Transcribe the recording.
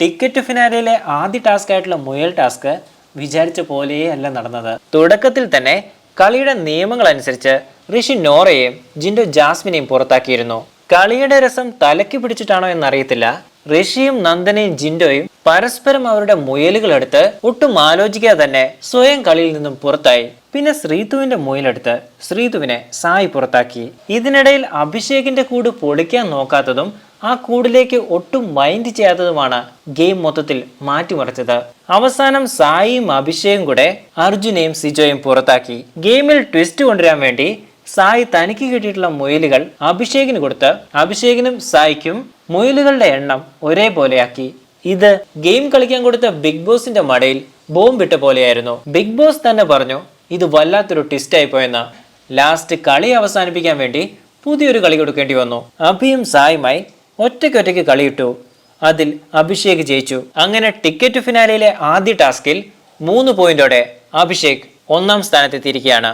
Ticket ഫിനാലിയിലെ ആദ്യ task ആയിട്ടുള്ള മുയൽ ടാസ്ക് വിചാരിച്ച പോലെയേ അല്ല നടന്നത്. തുടക്കത്തിൽ തന്നെ കളിയുടെ നിയമങ്ങൾ അനുസരിച്ച് ഋഷി നോറയെയും ജിൻഡോ ജാസ്മിനെയും പുറത്താക്കിയിരുന്നു. കളിയുടെ രസം തലയ്ക്ക് പിടിച്ചിട്ടാണോ എന്നറിയത്തില്ല. ഋഷിയും നന്ദനയും ജിൻഡോയും പരസ്പരം അവരുടെ മുയലുകളെടുത്ത് ഒട്ടും ആലോചിക്കാതെ തന്നെ സ്വയം കളിയിൽ നിന്നും പുറത്തായി. പിന്നെ ശ്രീതുവിന്റെ മുയലെടുത്ത് ശ്രീതുവിനെ സായി പുറത്താക്കി. ഇതിനിടയിൽ അഭിഷേകിന്റെ കൂട് പൊളിക്കാൻ നോക്കാത്തതും ആ കൂടിലേക്ക് ഒട്ടും മൈൻഡ് ചെയ്യാത്തതുമാണ് ഗെയിം മൊത്തത്തിൽ മാറ്റിമറിച്ചത്. അവസാനം സായിയും അഭിഷേകും കൂടെ അർജുനെയും സിജോയും പുറത്താക്കി. ഗെയിമിൽ ട്വിസ്റ്റ് കൊണ്ടുവരാൻ വേണ്ടി സായി തനിക്ക് കിട്ടിയിട്ടുള്ള മുയലുകൾ അഭിഷേകിന് കൊടുത്ത് അഭിഷേകിനും സായിക്കും മുയലുകളുടെ എണ്ണം ഒരേപോലെയാക്കി. ഇത് ഗെയിം കളിക്കാൻ കൊടുത്ത ബിഗ് ബോസിന്റെ മടയിൽ ബോംബിട്ട പോലെയായിരുന്നു. ബിഗ് ബോസ് തന്നെ പറഞ്ഞു ഇത് വല്ലാത്തൊരു ട്വിസ്റ്റ് ആയി പോയെന്ന്. ലാസ്റ്റ് കളി അവസാനിപ്പിക്കാൻ വേണ്ടി പുതിയൊരു കളി കൊടുക്കേണ്ടി വന്നു. അഭിയും സായുമായി ഒറ്റയ്ക്കൊറ്റയ്ക്ക് കളിയിട്ടു. അതിൽ അഭിഷേക് ജയിച്ചു. അങ്ങനെ ടിക്കറ്റ് ഫിനാലയിലെ ആദ്യ ടാസ്കിൽ മൂന്ന് പോയിന്റോടെ അഭിഷേക് ഒന്നാം സ്ഥാനത്തെത്തിയിരിക്കുകയാണ്.